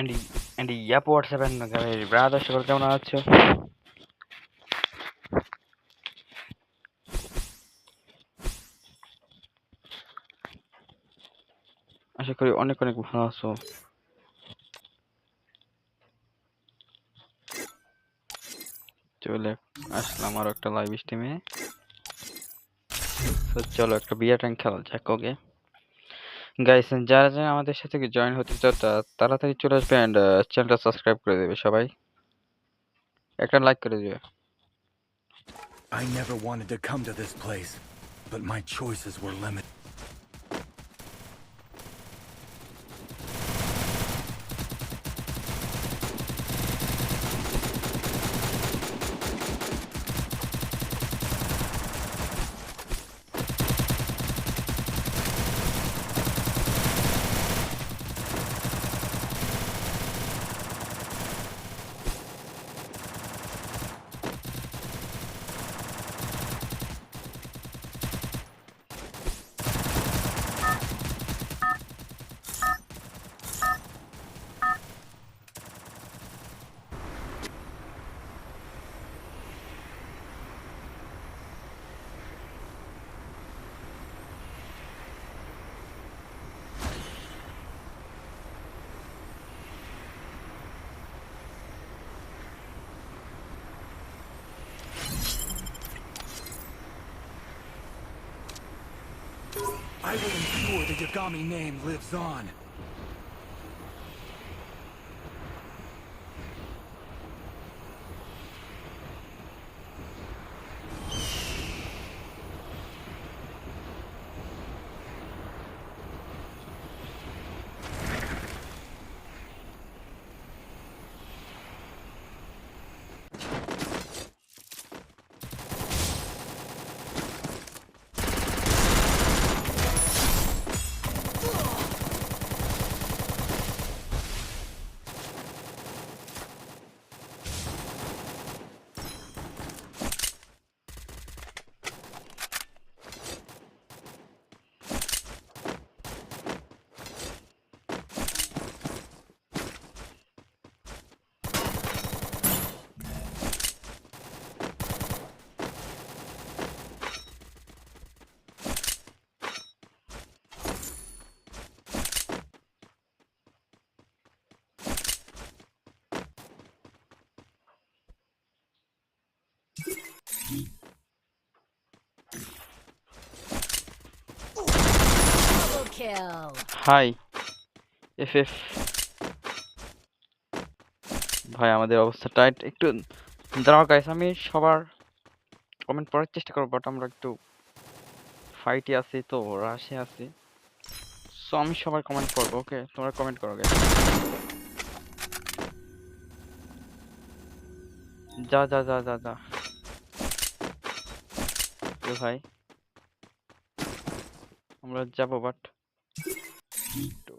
And yup WhatsApp and brother সকল কেমন আছো? আশা করি অনেক অনেক ভালো আছো। চলে আসলাম আরও একটা লাইভ স্ট্রিমে চলো একটা বিয়ার ট্যাঙ্ক খেলা যাক ওকে গাইস যারা যারা আমাদের সাথে জয়েন হতে চাও তাড়াতাড়ি চলে আসবে অ্যান্ড চ্যানেলটা সাবস্ক্রাইব করে দেবে সবাই একটা লাইক করে দিবে I never wanted to come to this place, but my choices were limited. I will ensure the Yagami name lives on. Hi F F ভাই, আমাদের অবস্থা টাইট একটু দাঁড়াও গাইস আমি সবার কমেন্ট পড়ার চেষ্টা করব বাট আমরা একটু ফাইটে আছি তো রাশে আছি। সো আমি সবার কমেন্ট পড়ব ওকে তোমরা কমেন্ট করো গাইস যা যা যা যা যা। ভাই, আমরা যাব বাট একটু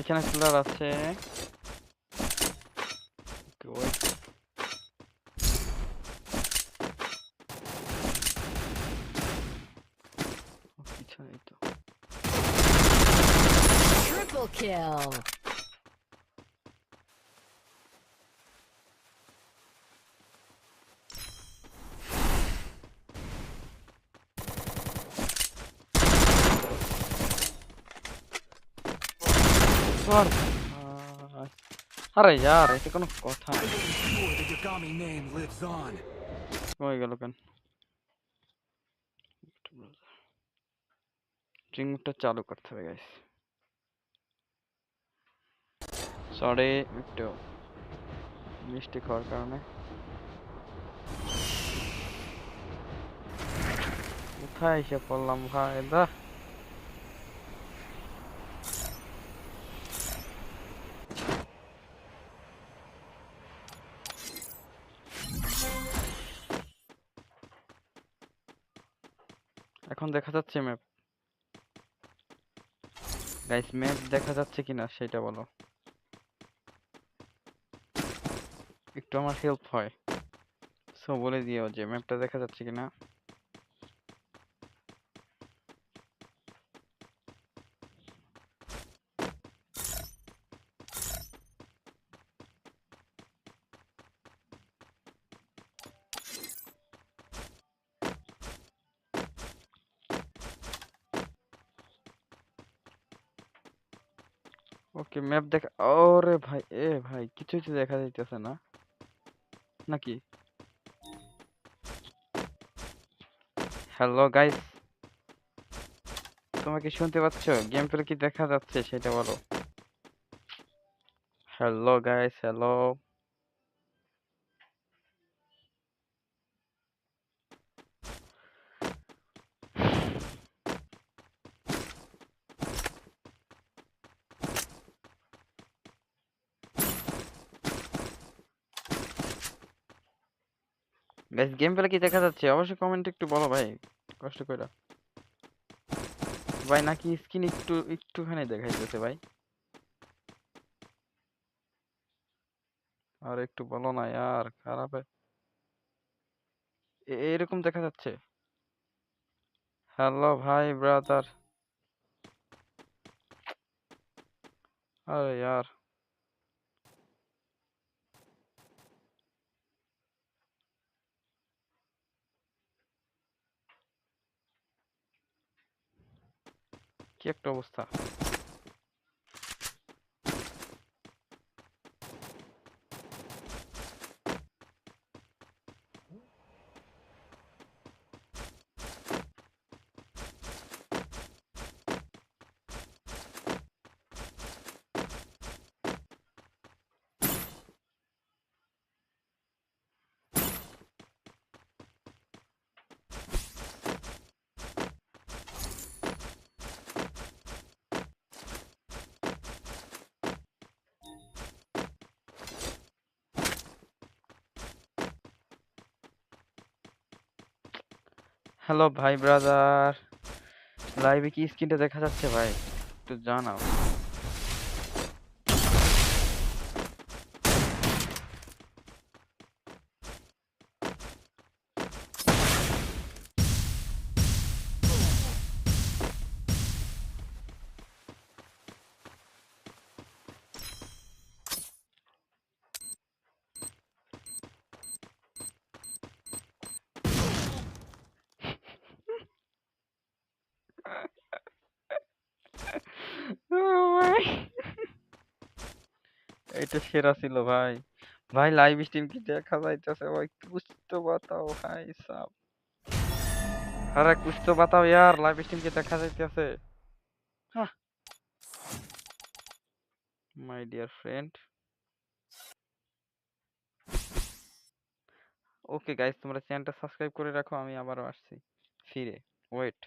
এখানে কিলার আছে Okay, wait. ও, পিছনেই তো Triple kill. the Yagami name lives on. হয়ে গেল কেন রিমোটটা চালু করতে হবে গাইস সরি একটু মিস্টেক হওয়ার কারণে কোথায় এসে পড়লাম ভাই দা এখন দেখা যাচ্ছে ম্যাপ গাইস ম্যাপ দেখা যাচ্ছে কিনা সেটা বলো। একটু আমার হেল্প হয়। সো বলে দিও যে ম্যাপটা দেখা যাচ্ছে কিনা। ওকে ম্যাপ দেখা, ওরে ভাই, এ ভাই, কিছুই তো দেখা যাইতেছে না। নাকি? হ্যালো গাইস তোমাকে শুনতে পাচ্ছ? গেম প্লে কি দেখা যাচ্ছে সেটা বলো। Hello guys hello guys game play কি দেখা যাচ্ছে অবশ্যই কমেন্টে একটু বলো ভাই কষ্ট করে ভাই নাকি স্কিন একটু একটুখানি দেখাইতেছে ভাই আর একটু বলো না यार খারাপ এ- এ- এরকম দেখা যাচ্ছে হ্যালো ভাই ব্রাদার আরে यार কি একটা অবস্থা? হ্যালো ভাই ব্রাদার লাইভে কি স্ক্রিনটা দেখা যাচ্ছে ভাই? একটু জানাও ও ভাই এইটা সেরা ছিল ভাই ভাই লাইভ স্ট্রিম কি দেখা যাইতেছে ভাই कुछ तो बताओ भाई साहब अरे कुछ तो बताओ यार লাইভ স্ট্রিম কি দেখা যাইতেছে হ্যাঁ my dear friend okay guys তোমরা চ্যানেলটা সাবস্ক্রাইব করে রাখো আমি আবারও আসছি ফিরে ওয়েট